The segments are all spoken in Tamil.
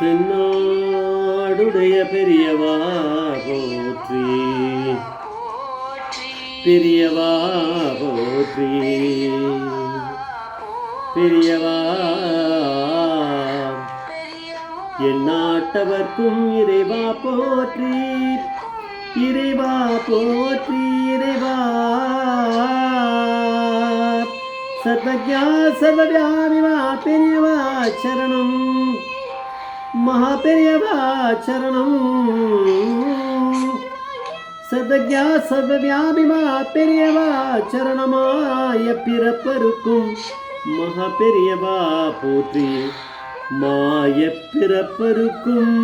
தென்னாடுடைய பெரியவா போற்றி. பெரியவா போற்றி. பெரியவா. என் நாட்டவர்க்கும் இறைவா போற்றி. இறைவா போற்றி இறைவா. சர்வஜா சர்வவியாபிவா பெரியவா சரணம். மகா பெரியவா சரணம் சர்வஜா சர்வவியாபிவா பெரியவா சரணமாய பிறப்பருக்கும் மகா பெரியவா போற்றி மாய பிறப்பருக்கும்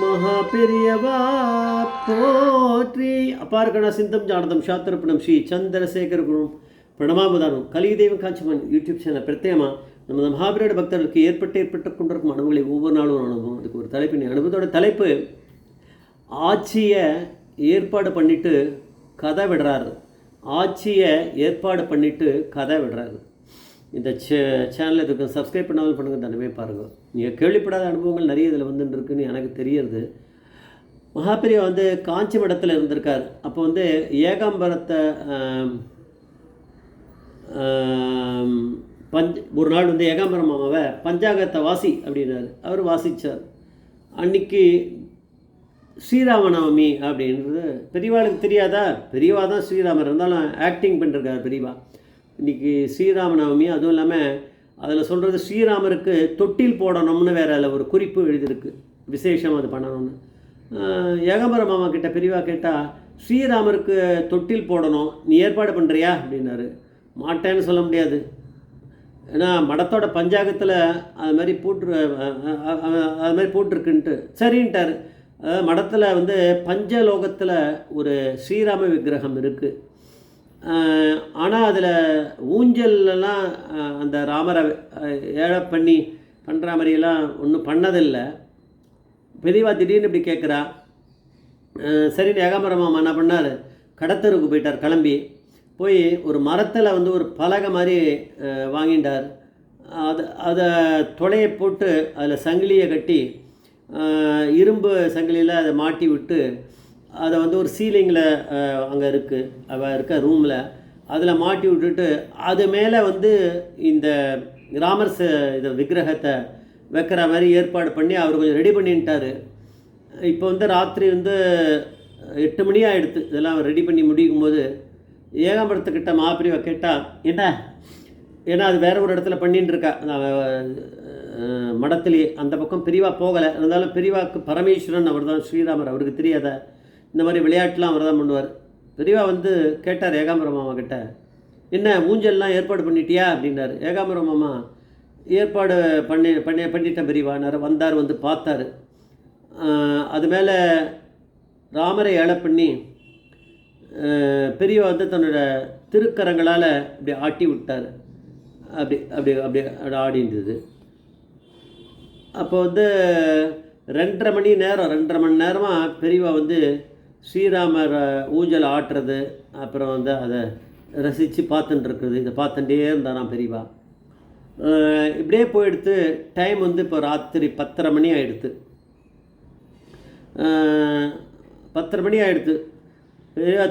மகா பெரியவா போற்றி அபார்கண சிந்தம் ஜானதம் சாத்திரப்பணம் ஸ்ரீ சந்திரசேகர குரு பிரணமாபதானம் கலிதெய்வம் காட்சிமன் யூடியூப் சேனல் பிரத்யேகமாக நமது மகாபீரோட பக்தர்களுக்கு ஏற்பட்டு ஏற்பட்டு கொண்டிருக்கும் அனுபவங்களை ஒவ்வொரு நாளும் ஒரு அனுபவம். அதுக்கு ஒரு தலைப்பின் அனுபவத்தோட தலைப்பு ஆட்சியை ஏற்பாடு பண்ணிட்டு கதை விடுறாரு. ஆட்சியை ஏற்பாடு பண்ணிட்டு கதை விடுறாரு. இந்த சே சேனல் இதுக்கு சப்ஸ்கிரைப் பண்ணாமல் பண்ணுங்கள் தனமே பாருங்கள் நீங்கள் கேள்விப்படாத அனுபவங்கள் நிறைய இதில் வந்துட்டுருக்குன்னு எனக்கு தெரியறது மகாபெரியா வந்து காஞ்சி மடத்தில் இருந்திருக்கார். அப்போ வந்து ஏகாம்பரத்தை பஞ்ச் ஒரு நாள் வந்து ஏகாம்பரம் மாமாவை பஞ்சாங்கத்தை வாசி அப்படின்னாரு அவர் வாசித்தார் அன்னைக்கு ஸ்ரீராமநவமி அப்படின்றது பெரியவாளுக்கு தெரியாதா? பெரியவா தான் ஸ்ரீராமர் இருந்தாலும் ஆக்டிங் பண்ணிருக்காரு பெரியவா. இன்னைக்கு ஸ்ரீராமநவமி அதுவும் இல்லாமல் அதில் சொல்கிறது ஸ்ரீராமருக்கு தொட்டில் போடணும்னு வேற அதில் ஒரு குறிப்பு எழுதியிருக்கு. விசேஷம் அது பண்ணணும்னு. ஏகாம்பரம் ஏகாம்பர மாமா கிட்ட பெரியவா கேட்டால் ஸ்ரீராமருக்கு தொட்டில் போடணும். நீ ஏற்பாடு பண்ணுறியா அப்படின்னாரு. மாட்டேன்னு சொல்ல முடியாது. ஏன்னா மடத்தோட பஞ்சாங்கத்தில் அது மாதிரி போட்டு அது மாதிரி போட்டிருக்குன்ட்டு. சரின்ட்டார். அதாவது மடத்தில் வந்து பஞ்சலோகத்தில் ஒரு ஸ்ரீராம விக்கிரகம் இருக்குது ஆனால் அதில் ஊஞ்சல்லாம் அந்த ராமரை ஏழை பண்ணி பண்ணுற மாதிரியெல்லாம் ஒன்றும் பண்ணதில்லை. பெரியவா திடீர்னு இப்படி கேட்குறா சரின்னு ஏகாம்பர மாமா என்ன பண்ணார்? கடத்தருக்கு போயிட்டார் கிளம்பி. போய் ஒரு மரத்தில் வந்து ஒரு பலகை மாதிரி வாங்கிட்டார். அது அதை தொலையை போட்டு அதில் சங்கிலியை கட்டி இரும்பு சங்கிலியில் அதை மாட்டி விட்டு அதை வந்து ஒரு சீலிங்கில் அங்கே இருக்குது அவள் இருக்க ரூமில் அதில் மாட்டி விட்டுட்டு அது மேலே வந்து இந்த ராமர் ச விக்கிரகத்தை வைக்கிற மாதிரி ஏற்பாடு பண்ணி அவர் கொஞ்சம் ரெடி பண்ணிட்டார். இப்போ வந்து ராத்திரி வந்து எட்டு மணி ஆகிடுது இதெல்லாம் ரெடி பண்ணி முடிக்கும் போது ஏகாம்பரத்துக்கிட்ட மாப்பிரிவை கேட்டால் என்ன? ஏன்னா அது வேற ஒரு இடத்துல பண்ணிட்டு இருக்கா மடத்திலே அந்த பக்கம் பிரிவா போகலை. இருந்தாலும் பிரிவாக்கு பரமேஸ்வரன் அவர் தான் ஸ்ரீராமர். அவருக்கு தெரியாத? இந்த மாதிரி விளையாட்டுலாம் அவர் தான் பண்ணுவார். பிரிவா வந்து கேட்டார் ஏகாம்பர மாமா கிட்ட என்ன ஊஞ்சல்லாம் ஏற்பாடு பண்ணிட்டியா? அப்படின்னாரு. ஏகாம்பர மாமா ஏற்பாடு பண்ணி பண்ணி பண்ணிட்டேன் பிரிவானார் வந்தார் வந்து பார்த்தாரு. அது மேலே ராமரை ஏழை பண்ணி பெரியவா வந்து தன்னோட திருக்கரங்களால் இப்படி ஆட்டி விட்டார். அப்படி அப்படி அப்படி அப்படி ஆடின்றது. அப்போ வந்து ரெண்டரை மணி நேரம் ரெண்டரை மணி நேரமாக பெரியவா வந்து ஸ்ரீராமர் ஊஞ்சல் ஆட்டுறது அப்புறம் வந்து அதை ரசித்து பார்த்துட்டுருக்குறது இதை பார்த்துட்டே இருந்தாராம் பெரியவா. இப்படியே போயிடுத்து டைம் வந்து இப்போ ராத்திரி பத்தரை மணி ஆகிடுது பத்தரை மணி ஆகிடுது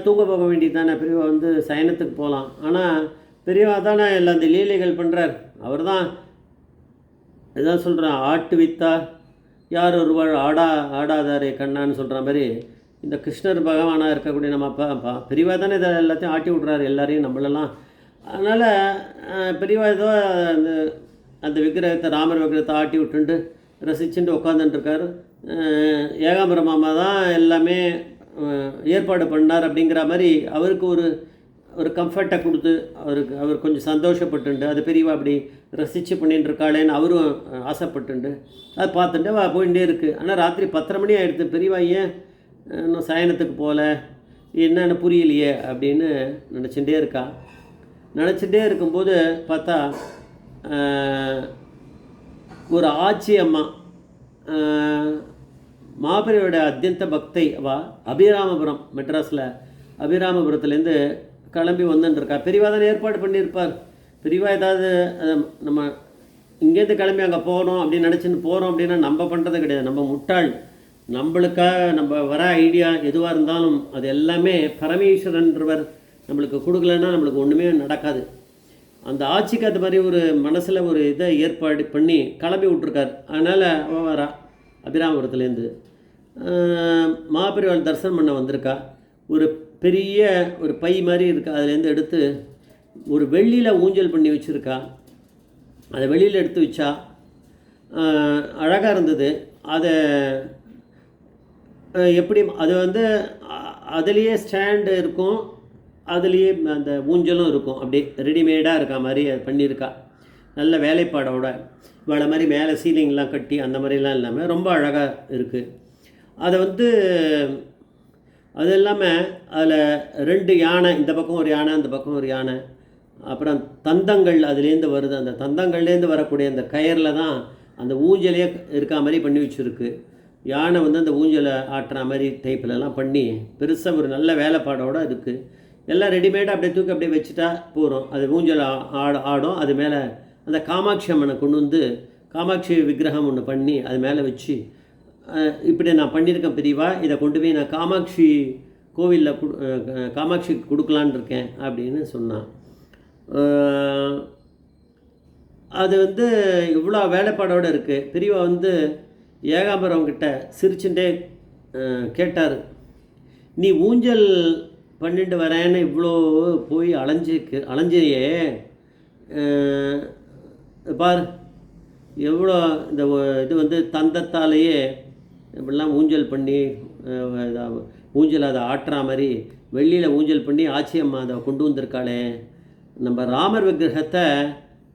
தூங்க போக வேண்டியது தானே பெரியவா வந்து சயனத்துக்கு போகலாம் ஆனால் பெரியவா தானே எல்லாம் அந்த லீலைகள் பண்ணுறார் அவர் தான் இதான் சொல்கிறேன் ஆட்டு வித்தார் யார் ஒருவர் ஆடா ஆடாதாரே கண்ணான்னு சொல்கிற மாதிரி இந்த கிருஷ்ணர் பகவானாக இருக்கக்கூடிய நம்ம அப்பா அப்பா பெரியவா தானே இதை எல்லாத்தையும் ஆட்டி விட்றாரு எல்லாரையும் நம்மளெல்லாம். அதனால் பெரியவா ஏதோ அந்த அந்த விக்கிரகத்தை ராமர் விக்கிரகத்தை ஆட்டி விட்டுண்டு ரசிச்சுட்டு உட்காந்துட்டுருக்காரு ஏகாம்பர மாமா தான் எல்லாமே ஏற்பாடு பண்ணார் அப்படிங்கிற மாதிரி அவருக்கு ஒரு ஒரு கம்ஃபர்ட்டை கொடுத்து அவருக்கு அவர் கொஞ்சம் சந்தோஷப்பட்டுண்டு. அது பெரியவா அப்படி ரசித்து பண்ணிட்டு இருக்காளேன்னு அவரும் ஆசைப்பட்டுண்டு. அது பார்த்துட்டு வா போயிட்டே இருக்குது ஆனால் ராத்திரி பத்தரை மணி ஆகிடுது பெரியவா ஏன் இன்னும் சயனத்துக்கு போகல என்னென்னு புரியலையே அப்படின்னு நினச்சிட்டே இருக்கா. நினச்சிட்டே இருக்கும்போது பார்த்தா ஒரு ஆச்சி அம்மா மாபெரியோட அத்தியந்த பக்தை அவா அபிராமபுரம் மெட்ராஸில். அபிராமபுரத்துலேருந்து கிளம்பி வந்துட்டுருக்கா பெரியவா தானே ஏற்பாடு பண்ணியிருப்பார். பெரியவா ஏதாவது அதை நம்ம இங்கேருந்து கிளம்பி அங்கே போகிறோம் அப்படின்னு நினச்சின்னு போகிறோம் அப்படின்னா நம்ம பண்ணுறது கிடையாது. நம்ம முட்டாள். நம்மளுக்காக நம்ம வர ஐடியா எதுவாக இருந்தாலும் அது எல்லாமே பரமேஸ்வரன்றவர் நம்மளுக்கு கொடுக்கலன்னா நம்மளுக்கு ஒன்றுமே நடக்காது. அந்த ஆட்சிக்கு அது மாதிரி ஒரு மனசில் ஒரு இதை ஏற்பாடு பண்ணி கிளம்பி விட்ருக்கார் அதனால் அவ வரா. அபிராமபுரத்துலேருந்து. மாபெருவான் தரிசனம் பண்ண வந்திருக்கா? ஒரு பெரிய ஒரு பை மாதிரி இருக்கா. அதுலேருந்து எடுத்து ஒரு வெள்ளியில் ஊஞ்சல் பண்ணி வச்சுருக்கா. அதை வெளியில் எடுத்து வச்சா அழகாக இருந்தது. அதை எப்படி அது வந்து அதுலேயே ஸ்டாண்டு இருக்கும். அதுலேயே அந்த ஊஞ்சலும் இருக்கும். அப்படியே ரெடிமேடாக இருக்கா மாதிரி அது பண்ணியிருக்கா. நல்ல வேலைப்பாடோட இவ்வளோ மாதிரி மேலே சீலிங்லாம் கட்டி அந்த மாதிரிலாம் இல்லாமல் ரொம்ப அழகாக இருக்குது அதை வந்து அது இல்லாமல் அதில் ரெண்டு யானை இந்த பக்கம் ஒரு யானை அந்த பக்கம் ஒரு யானை. அப்புறம் தந்தங்கள் அதுலேருந்து வருது. அந்த தந்தங்கள்லேருந்து வரக்கூடிய அந்த கயரில் தான் அந்த ஊஞ்சலே இருக்கா மாதிரி பண்ணி வச்சுருக்கு. யானை வந்து அந்த ஊஞ்சலை ஆட்டுற மாதிரி டைப்பிலலாம் பண்ணி பெருசாக ஒரு நல்ல வேலைப்பாடோடு இருக்குது எல்லாம் ரெடிமேடாக அப்படியே தூக்கி அப்படியே வச்சுட்டா போகிறோம் அது ஊஞ்சல் ஆட ஆடும். அது மேலே அந்த காமாட்சி அம்மனை கொண்டு வந்து காமாட்சி விக்கிரகம் ஒன்று பண்ணி அது மேலே வச்சு இப்படி நான் பண்ணியிருக்கேன் பிரிவா இதை கொண்டு போய் நான் காமாட்சி கோவிலில் கொடு காமாட்சி கொடுக்கலான்னு இருக்கேன் அப்படின்னு சொன்னான். அது வந்து இவ்வளோ வேலைப்பாடோடு இருக்குது பிரிவா வந்து ஏகாம்பரம் கிட்ட சிரிச்சுட்டே கேட்டார். நீ ஊஞ்சல் பண்ணிட்டு வரேன்னு இவ்வளோ போய் அலைஞ்சிக்கு அலைஞ்சியே. பார். எவ்வளோ இந்த இது வந்து தந்தத்தாலேயே இப்படிலாம் ஊஞ்சல் பண்ணி ஊஞ்சல் அதை ஆட்டுற மாதிரி வெள்ளியில் ஊஞ்சல் பண்ணி ஆச்சியம்மா அதை கொண்டு வந்திருக்காளே. நம்ம ராமர் விக்கிரகத்தை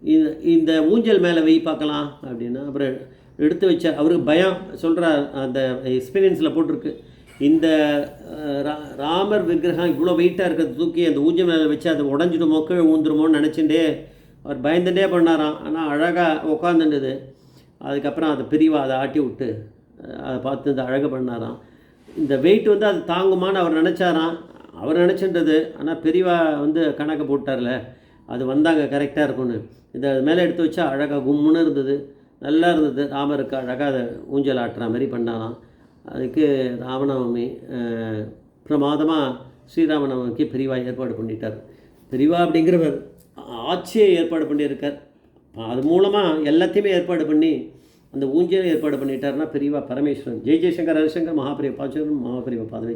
இந்த இந்த ஊஞ்சல் மேலே வெய் பார்க்கலாம் அப்படின்னா அப்புறம் எடுத்து வச்ச அவருக்கு பயம் சொல்கிறார் அந்த எக்ஸ்பீரியன்ஸில் போட்டிருக்கு. இந்த ரா- ராமர் விக்கிரகம் இவ்வளோ வெயிட்டாக இருக்கிறது தூக்கி அந்த ஊஞ்சல் மேலே வச்சு அதை உடஞ்சிடுமோ கீழே ஊந்துருமோன்னு நினச்சிட்டே அவர் பயந்துட்டே பண்ணாராம். ஆனால் அழகாக உட்காந்துட்டுது அதுக்கப்புறம் அதை பிரிவாக அதை ஆட்டி விட்டு அதை பார்த்து இந்த அழகு பண்ணாராம். இந்த வெயிட் வந்து அது தாங்குமான்னு அவர் நினச்சாராம். அவர் நினச்சின்றது ஆனால் பெரியவா வந்து கணக்கு போட்டார்ல. அது வந்தாங்க கரெக்டாக இருக்கும்னு. இதை மேலே எடுத்து வச்சா அழகாக கும்முன்னு இருந்தது. நல்லா இருந்தது. ராமருக்கு அழகாக அதை ஊஞ்சல் ஆட்டுற மாதிரி பண்ணாராம். அதுக்கு ராமநவமி பிரமாதமாக ஸ்ரீராமநவமிக்கு பிரிவாக ஏற்பாடு பண்ணிட்டார். பிரிவா அப்படிங்கிறவர் ஆட்சியை ஏற்பாடு பண்ணியிருக்கார். அது மூலமாக எல்லாத்தையுமே ஏற்பாடு பண்ணி அந்த ஊஞ்சலை ஏற்பாடு பண்ணிட்டாருன்னா பெரியவா பரமேஸ்வரன் ஜெய் ஜெய்சங்கர் ஹரிசங்கர் மகாபிரிய பாச்சரம் மகாபிரிய பாதவை